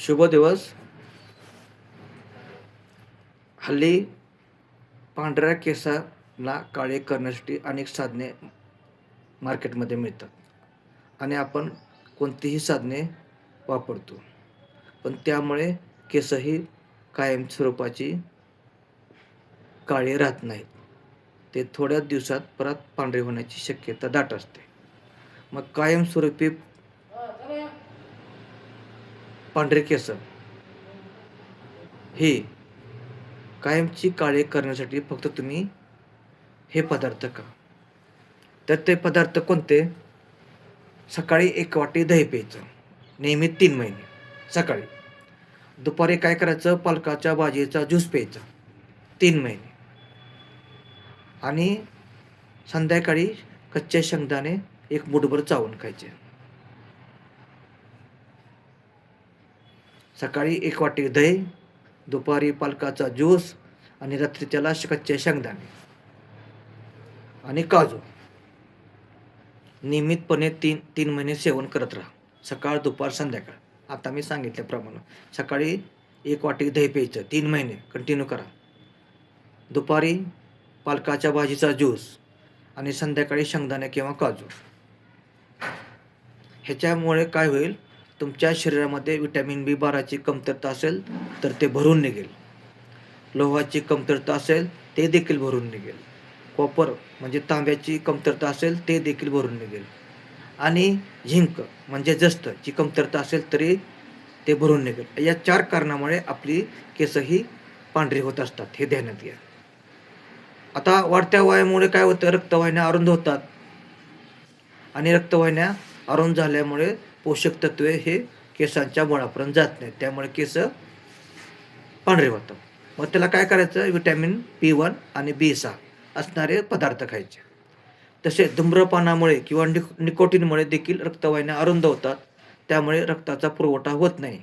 शुभ दिवस. हल्ली पांढऱ्या केसाला काळे करण्यासाठी अनेक साधने मार्केटमध्ये मिळतात आणि आपण कोणतीही साधने वापरतो. पण त्यामुळे केसही कायम स्वरूपाची काळे राहत नाहीत. ते थोड्याच दिवसात परत पांढरे होण्याची शक्यता दाट असते. मग कायमस्वरूपी पांढरे केस. हे कायमची काळे करण्यासाठी फक्त तुम्ही हे पदार्थ का तर ते पदार्थ कोणते? सकाळी एक वाटी दही प्यायचं. नेहमी तीन महिने. सकाळी. दुपारी काय करायचं? पालकाच्या भाजीचा ज्यूस प्यायचा. तीन महिने. आणि संध्याकाळी कच्चे शेंगदाणे एक मुठभर चावून खायचे. सकाळी एक वाटी दही दुपारी पालकाचा ज्यूस आणि रात्री त्याला कच्चे शेंगदाणे आणि काजू. नियमितपणे तीन तीन महिने सेवन करत राहा. सकाळ दुपार संध्याकाळ. आता मी सांगितल्याप्रमाणे सकाळी एक वाटी दही प्यायचं तीन महिने. कंटिन्यू करा. दुपारी पालकाच्या भाजीचा ज्यूस आणि संध्याकाळी शेंगदाणे किंवा काजू. ह्याच्यामुळे काय होईल? तुमच्या शरीरामध्ये विटॅमिन बी बाराची कमतरता असेल तर ते भरून निघेल. लोहाची कमतरता असेल ते देखील भरून निघेल. कॉपर म्हणजे तांब्याची कमतरता असेल ते देखील भरून निघेल. आणि झिंक म्हणजे जस्त जी कमतरता असेल तरी ते भरून निघेल. या चार कारणामुळे आपली केसही पांढरी होत असतात हे ध्यानात घ्या. आता वाढत्या वयामुळे काय होतं? रक्तवाहिन्या अरुंद होतात. आणि रक्तवाहिन्या अरुंद झाल्यामुळे पोषक तत्वे हे केसांच्या मुळापर्यंत जात नाहीत. त्यामुळे केस पांढरे होतात मग त्याला काय करायचं? विटॅमिन बी वन आणि बी सहा असणारे पदार्थ खायचे. तसे धूम्रपानामुळे किंवा निक निकोटीनमुळे देखील रक्तवाहिन्या अरुंद होतात. त्यामुळे रक्ताचा पुरवठा होत नाही.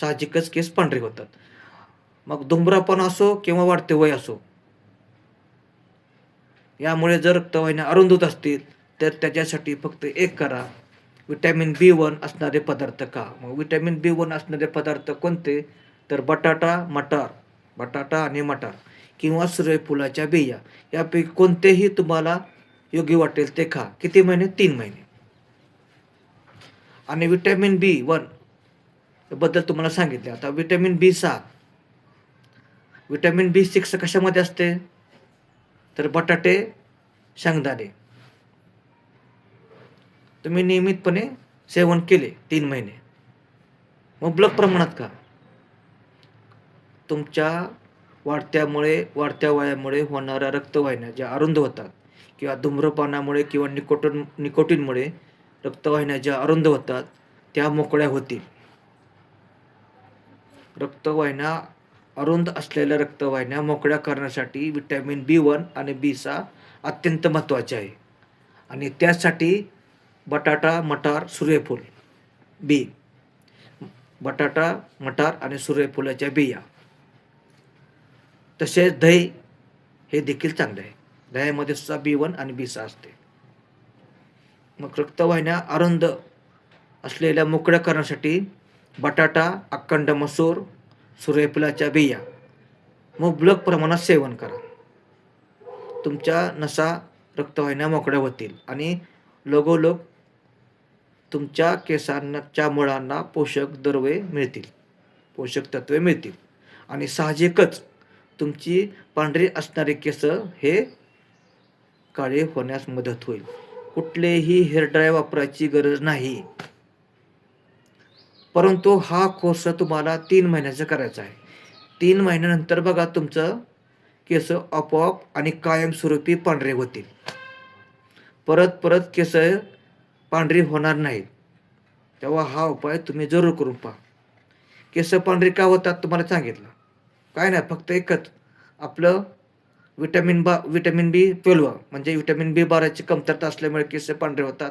साहजिकच केस पांढरे होतात. मग धुम्रपान असो किंवा वाढते वय असो यामुळे जर रक्तवाहिन्या अरुंद होत असतील तर त्याच्यासाठी फक्त एक करा. विटॅमिन बी वन असणारे पदार्थ का मग विटॅमिन बी वन असणारे पदार्थ कोणते? तर बटाटा मटार. बटाटा आणि मटार किंवा सूर्यफुलाच्या बिया. यापैकी कोणतेही तुम्हाला योग्य वाटेल ते खा. किती महिने? तीन महिने. आणि विटॅमिन बी वनबद्दल तुम्हाला सांगितले. आता विटॅमिन बी सहा विटॅमिन बी सिक्स कशामध्ये असते? तर बटाटे शेंगदाणे. तुम्ही नियमितपणे सेवन केले तीन महिने. मग प्रमाणात का? तुमच्या वाढत्यामुळे वाढत्या वयामुळे होणाऱ्या रक्तवाहिन्या ज्या अरुंद होतात किंवा धूम्रपानामुळे किंवा निकोटन निकोटीनमुळे रक्तवाहिन्या ज्या अरुंद होतात त्या मोकळ्या होतील. रक्तवाहिन्या अरुंद असलेल्या रक्तवाहिन्या मोकळ्या करण्यासाठी विटॅमिन बी वन आणि बी सहा अत्यंत महत्त्वाचे आहे. आणि त्यासाठी बटाटा मटार सूर्यफूल बी. बटाटा मटार आणि सूर्यफुलाच्या बिया. तसेच दही हे देखील चांगले आहे. दह्यामध्ये सुद्धा बी वन आणि बी सहा असते. मग रक्तवाहिन्या अरुंद असलेल्या मोकळ्या करण्यासाठी बटाटा अखंड मसूर सूर्यफुलाच्या बिया मुबलक प्रमाणात सेवन करा. तुमच्या नसा रक्तवाहिन्या मोकळ्या होतील आणि लगोलग तुमच्या केसांच्या मुळांना पोषक द्रव्ये मिळतील. पोषक तत्वे मिळतील. आणि साहजिकच तुमची पांढरी असणारी केस हे काळे होण्यास मदत होईल. कुठलेही हेअरड्राय वापरायची गरज नाही. परंतु हा कोर्स तुम्हाला तीन महिन्याचा करायचा आहे. तीन महिन्यानंतर बघा तुमचं केस आपोआप आणि कायमस्वरूपी पांढरे होतील. परत परत केस पांढरी होणार नाहीत तेव्हा हा उपाय तुम्ही जरूर करून पहा. केस पांढरी का होतात तुम्हाला सांगितलं. काय नाही फक्त एकच. आपलं विटॅमिन बा विटॅमिन बी ट्वेल्व म्हणजे विटॅमिन बी बाराची कमतरता असल्यामुळे केस पांढरे होतात.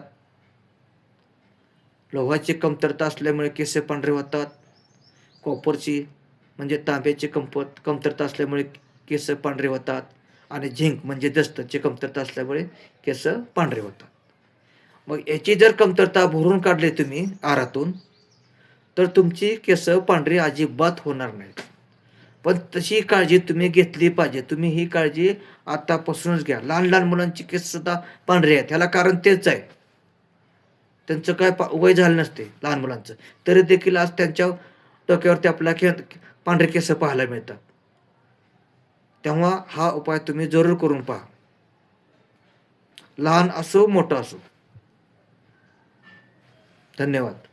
लोहाची कमतरता असल्यामुळे केस पांढरे होतात. कॉपरची म्हणजे तांब्याची कमपत कमतरता असल्यामुळे केस पांढरे होतात. आणि झिंक म्हणजे दस्तची कमतरता असल्यामुळे केस पांढरे होतात. मग याची जर कमतरता भरून काढली तुम्ही आरातून तर तुमची केस पांढरी अजिबात होणार नाहीत. पण तशी काळजी तुम्ही घेतली पाहिजे. तुम्ही ही काळजी आतापासूनच घ्या. लहान लहान मुलांची केस सुद्धा पांढरी आहेत. ह्याला कारण तेच आहे. त्यांचं काय पा वय झालं नसते लहान मुलांचं. तरी देखील आज त्यांच्या डोक्यावरती आपल्या के पांढरे केस पाहायला मिळतात. तेव्हा हा उपाय तुम्ही जरूर करून पहा. लहान असो मोठं असो. धन्यवाद.